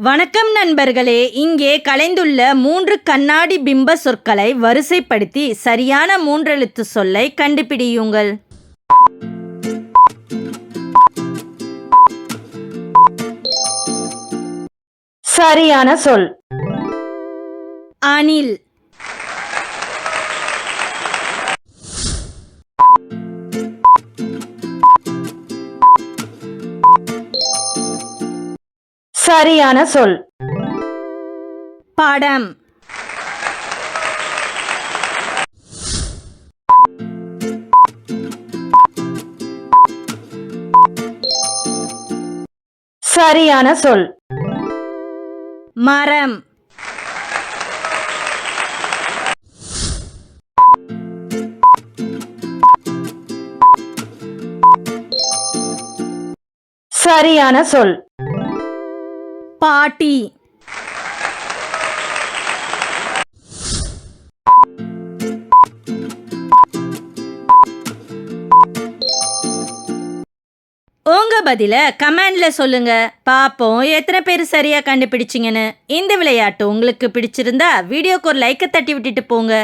வணக்கம் நண்பர்களே. இங்கே கலைந்துள்ள மூன்று கண்ணாடி பிம்ப சொற்களை வரிசைப்படுத்தி சரியான மூன்றெழுத்து சொல்லை கண்டுபிடியுங்கள். சரியான சொல். அணில். சரியான சொல். படம். சரியான சொல். மரம். சரியான சொல். பாட்டி. உங்க பதில கமெண்ட்ல சொல்லுங்க. பாப்போம் எத்தனை பேர் சரியா கண்டுபிடிச்சிங்கன்னு. இந்த விளையாட்டு உங்களுக்கு பிடிச்சிருந்தா வீடியோக்கு ஒரு லைக்கை தட்டி விட்டுட்டு போங்க.